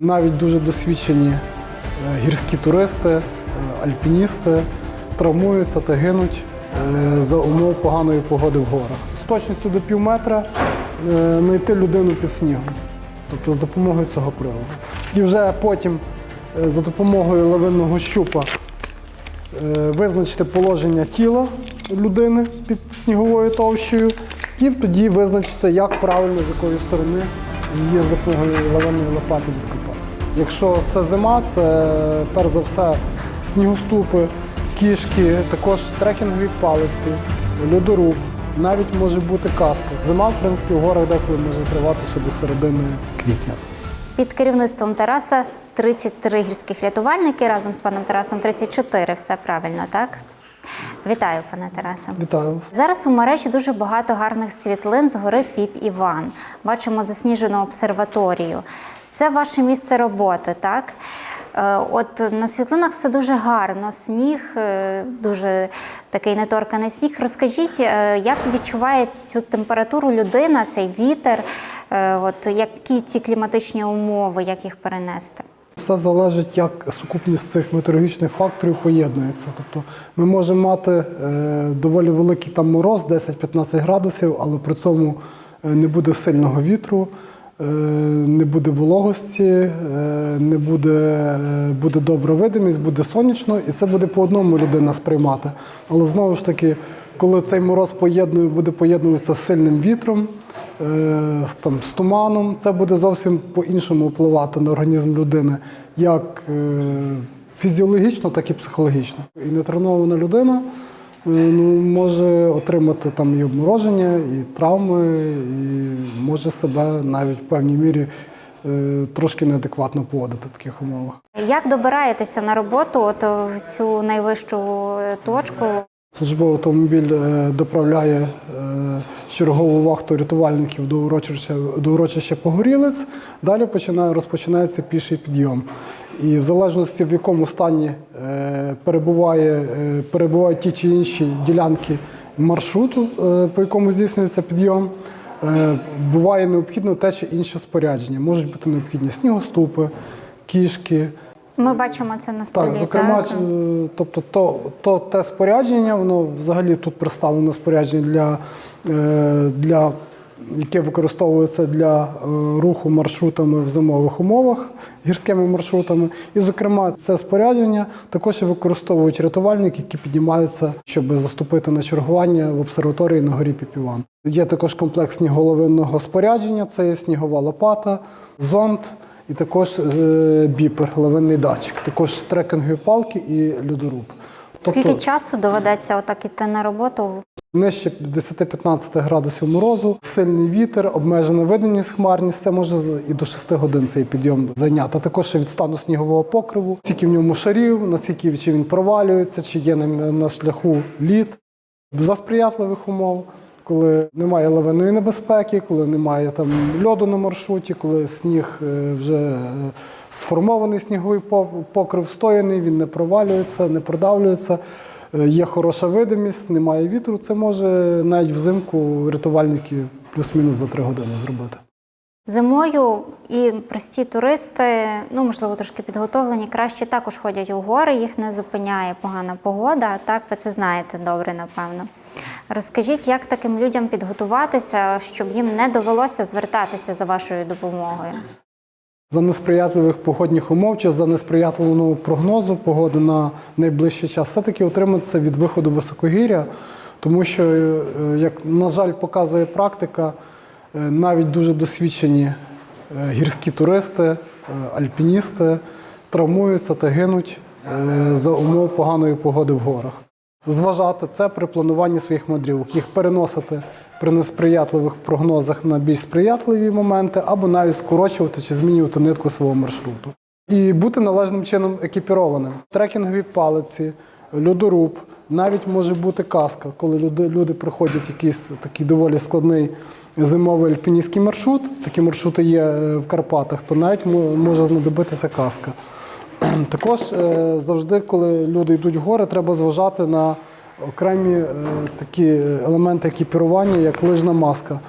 Навіть дуже досвідчені е, гірські туристи, е, альпіністи травмуються та гинуть е, за умов поганої погоди в горах. З точністю до пів метра знайти людину під снігом, тобто з допомогою цього приладу. І вже потім за допомогою лавинного щупа визначити положення тіла людини під сніговою товщею, і тоді визначити, як правильно, з якої сторони її з допомогою лавинної лопати відкопати. Якщо це зима, це перш за все снігоступи, кішки, також трекінгові палиці, льодоруб, навіть може бути каска. Зима, в принципі, в горах деколи може тривати ще до середини квітня. Під керівництвом Тараса 33 гірських рятувальники, разом з паном Тарасом 34, все правильно, так? Вітаю, пане Тарасе. Вітаю. Зараз у мережі дуже багато гарних світлин з гори Піп Іван. Бачимо засніжену обсерваторію. Це ваше місце роботи, так? Е, От на світлинах все дуже гарно. Сніг, е, дуже такий неторканий сніг. Розкажіть, е, як відчуває цю температуру людина, цей вітер, от які ці кліматичні умови, як їх перенести? Все залежить, як сукупність цих метеорологічних факторів поєднується. Тобто ми можемо мати доволі великий там мороз, 10-15 градусів, але при цьому не буде сильного вітру, не буде вологості, е, не буде, е, буде добра видимість, буде сонячно, і це буде по одному людина сприймати. Але знову ж таки, коли цей мороз поєднує, буде поєднуватися з сильним вітром. Е, з, там, з туманом, це буде зовсім по-іншому впливати на організм людини, як е, фізіологічно, так і психологічно. І нетренована людина е, ну, може отримати там і обмороження, і травми, і може себе навіть в певній мірі е, трошки неадекватно поводити в таких умовах. Як добираєтеся на роботу от в цю найвищу е, точку? Службовий автомобіль е, доправляє е, чергову вахту рятувальників до урочища, до урочища Погорілець. Далі починає, розпочинається піший підйом. І в залежності в якому стані е, перебуває, е, перебувають ті чи інші ділянки маршруту, е, по якому здійснюється підйом, буває необхідно те чи інше спорядження. Можуть бути необхідні снігоступи, кішки. Ми бачимо це на столі. Так, зокрема, так? тобто то, то те спорядження, воно взагалі тут представлено спорядження для, для яке використовується для е, руху маршрутами в зимових умовах, гірськими маршрутами. І, зокрема, це спорядження також використовують рятувальники, які піднімаються, щоб заступити на чергування в обсерваторії на горі Піпіван. Є також комплекс сніголовинного спорядження, це є снігова лопата, зонд. І також е, біпер, лавинний датчик, також трекінгові палки і льодоруб. Скільки часу доведеться отак іти на роботу? Нижче 10-15 градусів морозу, сильний вітер, обмежена видимість, хмарність. Це може і до 6 годин цей підйом зайняти. Також від стану снігового покриву, скільки в ньому шарів, наскільки чи він провалюється, чи є на, шляху лід. За сприятливих умов, коли немає лавинної небезпеки, коли немає там льоду на маршруті, коли сніг е, вже е, сформований сніговий покрив встояний, він не провалюється, не продавлюється. Е, Є хороша видимість, немає вітру. Це може навіть взимку рятувальники плюс-мінус за три години зробити. Зимою і прості туристи, ну можливо, трошки підготовлені, краще також ходять у гори, їх не зупиняє погана погода. Так, ви це знаєте добре, напевно. Розкажіть, як таким людям підготуватися, щоб їм не довелося звертатися за вашою допомогою? За несприятливих погодних умов чи за несприятливого прогнозу погоди на найближчий час все-таки утриматися від виходу високогір'я, тому що, е, як на жаль, показує практика, е, навіть дуже досвідчені е, гірські туристи, альпіністи травмуються та гинуть за умов поганої погоди в горах. Зважати це при плануванні своїх мандрівок, їх переносити при несприятливих прогнозах на більш сприятливі моменти, або навіть скорочувати чи змінювати нитку свого маршруту. І бути належним чином екіпірованим. Трекінгові палиці, льодоруб, навіть може бути каска, коли люди, люди проходять якийсь такий доволі складний зимовий альпіністський маршрут. Такі маршрути є е, в Карпатах, то навіть може знадобитися каска. Також е, завжди, коли люди йдуть в гори, треба зважати на окремі е, такі елементи екіпірування, як лижна маска.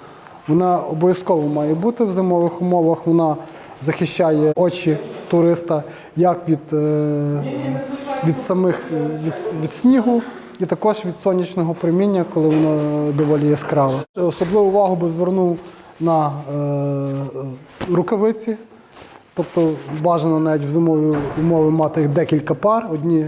Вона обов'язково має бути в зимових умовах. Вона захищає очі туриста як від, е, від самих е, від, від снігу, і також від сонячного проміння, коли воно доволі яскраве. Особливу увагу би звернув на е, рукавиці. Тобто бажано навіть в зимові умови мати декілька пар, одні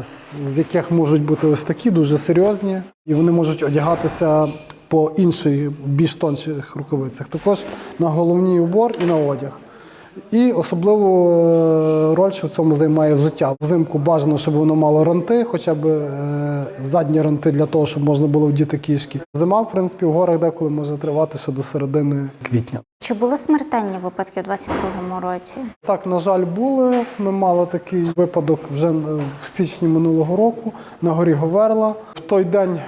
з- з яких можуть бути ось такі, дуже серйозні, і вони можуть одягатися по інших, більш тонших рукавицях. Також на головний убор і на одяг. І особливу е, роль, що в цьому займає взуття. Взимку бажано, щоб воно мало ранти, хоча б е, задні ранти для того, щоб можна було вдіти кішки. Зима, в принципі, в горах деколи може тривати ще до середини квітня. Чи були смертельні випадки у 22-му році? Так, на жаль, були. Ми мали такий випадок вже е, в січні минулого року на горі Говерла. В той день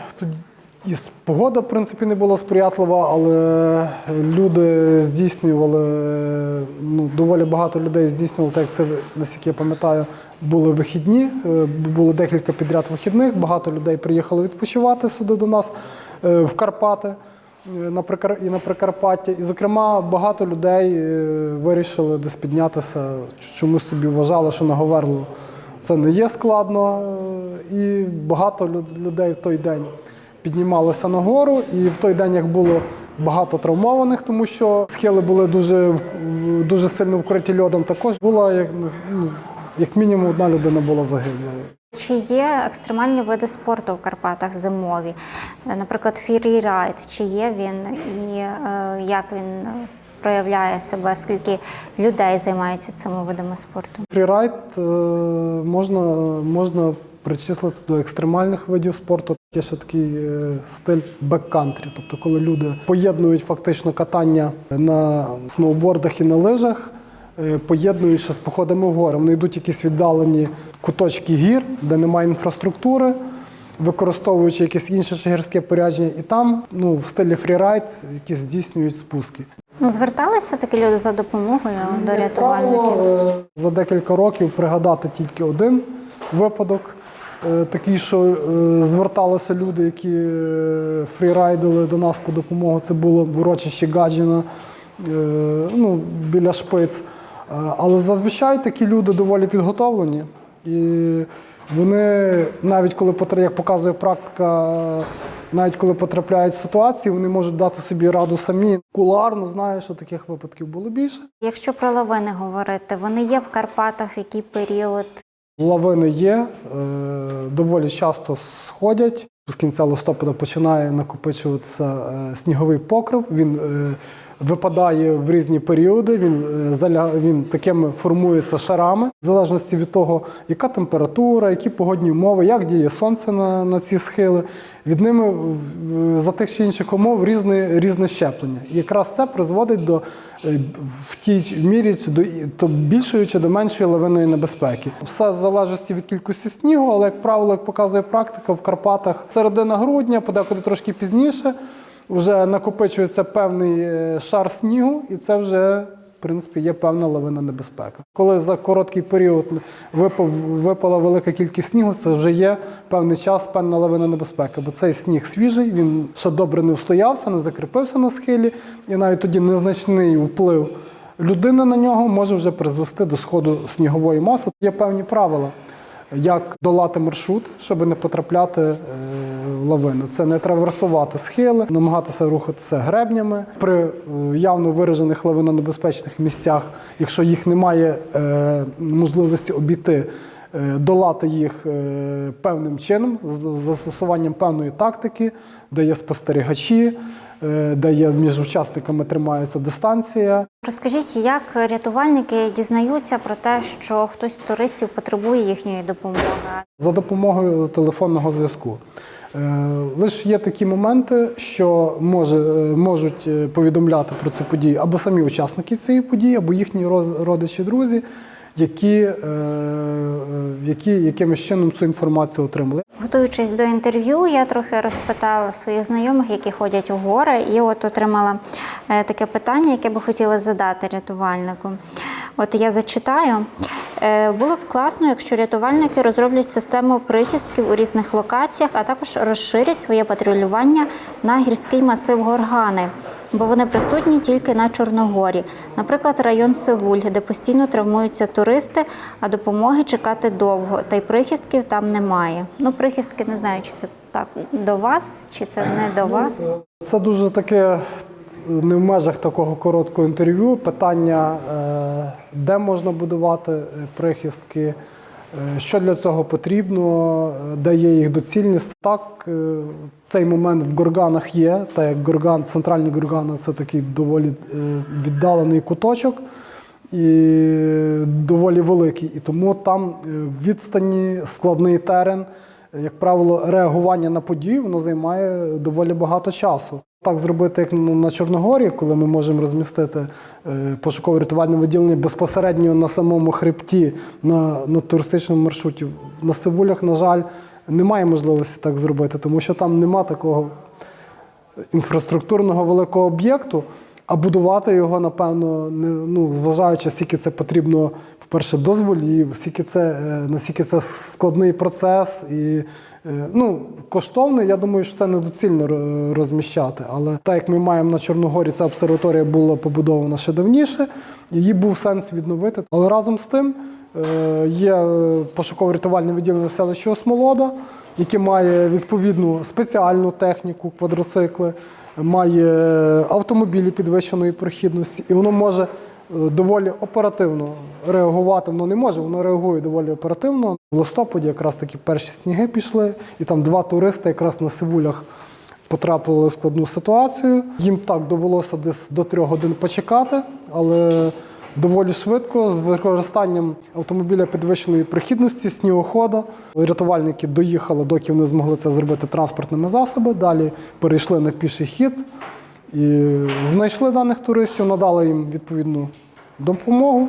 і погода, в принципі, не була сприятлива, але люди здійснювали, е, ну, доволі багато людей здійснювали, так як це, наскільки я пам'ятаю, були вихідні, е, було декілька підряд вихідних. Багато людей приїхали відпочивати сюди до нас е, в Карпати е, і на Прикарпаття. І, зокрема, багато людей е, вирішили десь піднятися, чомусь собі вважали, що на Говерлу це не є складно. е, І багато людей в той день піднімалося на гору. І в той день, як було багато травмованих, тому що схили були дуже, дуже сильно вкриті льодом, також була як, ну, як мінімум одна людина була загиблою. Чи є екстремальні види спорту в Карпатах зимові? Наприклад, фрірайд, чи є він і е, як він проявляє себе, скільки людей займається цими видами спорту? Фрірайд е, можна, можна причислити до екстремальних видів спорту. Є ще такий е, стиль беккантрі, тобто коли люди поєднують фактично катання на сноубордах і на лижах, е, поєднують ще з походами в гори. Вони йдуть якісь віддалені куточки гір, де немає інфраструктури, використовуючи якесь інше ще гірське порядження, і там ну, в стилі фрірайд якісь здійснюють спуски. Ну, зверталися такі люди за допомогою до рятувальників? е, за декілька років пригадати тільки один випадок. Е, Такий, що е, зверталися люди, які е, фрірайдили до нас по допомогу. Це було в урочищі Гаджина е, ну, біля шпиць. Е, Але зазвичай такі люди доволі підготовлені. І вони, навіть коли як показує практика, навіть коли потрапляють в ситуації, вони можуть дати собі раду самі. Кулуарно знаю, що таких випадків було більше. Якщо про лавини говорити, вони є в Карпатах в який період? Лавини є, е, доволі часто сходять. З кінця листопада починає накопичуватися е, сніговий покрив. Він е, випадає в різні періоди. Він він такими формується шарами, в залежності від того, яка температура, які погодні умови, як діє сонце на, на ці схили. Від ними за тих чи інших умов різне, різне щеплення. І якраз це призводить до в тій мірі чи до то більшої чи до меншої лавиної небезпеки. Все залежить від кількості снігу, але як правило, як показує практика, в Карпатах середина грудня, подекуди трошки пізніше, вже накопичується певний е, шар снігу, і це вже. Принципі, є певна лавина небезпека. Коли за короткий період випав, випала велика кількість снігу, це вже є певний час, певна лавина небезпека. Бо цей сніг свіжий, він ще добре не встоявся, не закріпився на схилі, і навіть тоді незначний вплив людини на нього може вже призвести до сходу снігової маси. Є певні правила, як долати маршрут, щоб не потрапляти в лавину. Це не траверсувати схили, намагатися рухатися гребнями при е, явно виражених лавинонебезпечних місцях, якщо їх немає е, можливості обійти. е, Долати їх певним чином з застосуванням певної тактики, де є спостерігачі, де є між учасниками тримається дистанція. Розкажіть, як рятувальники дізнаються про те, що хтось з туристів потребує їхньої допомоги? за допомогою телефонного зв'язку. Е, Лише є такі моменти, що може, е, можуть е, повідомляти про цю подію або самі учасники цієї події, або їхні родичі, друзі, які, які якимось чином цю інформацію отримали. Готуючись до інтерв'ю, я трохи розпитала своїх знайомих, які ходять у гори, і от отримала таке питання, яке би хотіла задати рятувальнику. От я зачитаю. Е, Було б класно, якщо рятувальники розроблять систему прихистків у різних локаціях, а також розширять своє патрулювання на гірський масив Горгани, бо вони присутні тільки на Чорногорі. Наприклад, район Севуль, де постійно травмуються туристи, а допомоги чекати довго, та й прихистків там немає. Ну, прихистки не знаю, чи це так до вас, чи це не до вас. Це дуже таке не в межах такого короткого інтерв'ю. Питання, е, де можна будувати е, прихистки, е, що для цього потрібно, е, де є їх доцільність. Так, цей момент в Горганах є, так як Горган, центральні Горгани це такий доволі віддалений куточок. І доволі великий. І тому там відстані складний терен. Як правило, реагування на подію воно займає доволі багато часу. Так зробити, як на Чорногорі, коли ми можемо розмістити е, пошуково-рятувальне відділення безпосередньо на самому хребті на, на туристичному маршруті. На Сивулях, на жаль, немає можливості так зробити, тому що там нема такого інфраструктурного великого об'єкту, а будувати його, напевно, не ну, зважаючи, скільки це потрібно, по-перше, дозволів, скільки це, е, наскільки це складний процес і ну, коштовний, я думаю, що це недоцільно розміщати. Але так як ми маємо на Чорногорі, ця обсерваторія була побудована ще давніше, її був сенс відновити. Але разом з тим е, є е, пошуково-рятувальне відділення в селищі Осмолода, яке має відповідну спеціальну техніку, квадроцикли, має автомобілі підвищеної прохідності, і воно може е, доволі оперативно реагувати. Воно не може, воно реагує доволі оперативно. В листопаді якраз таки перші сніги пішли, і там два туристи якраз на Сивулях потрапили в складну ситуацію. Їм так довелося десь до трьох годин почекати, але доволі швидко, з використанням автомобіля підвищеної прохідності, снігохода. Рятувальники доїхали, доки вони змогли це зробити транспортними засобами. Далі перейшли на піший хід і знайшли даних туристів, надали їм відповідну допомогу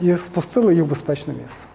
і спустили їх в безпечне місце.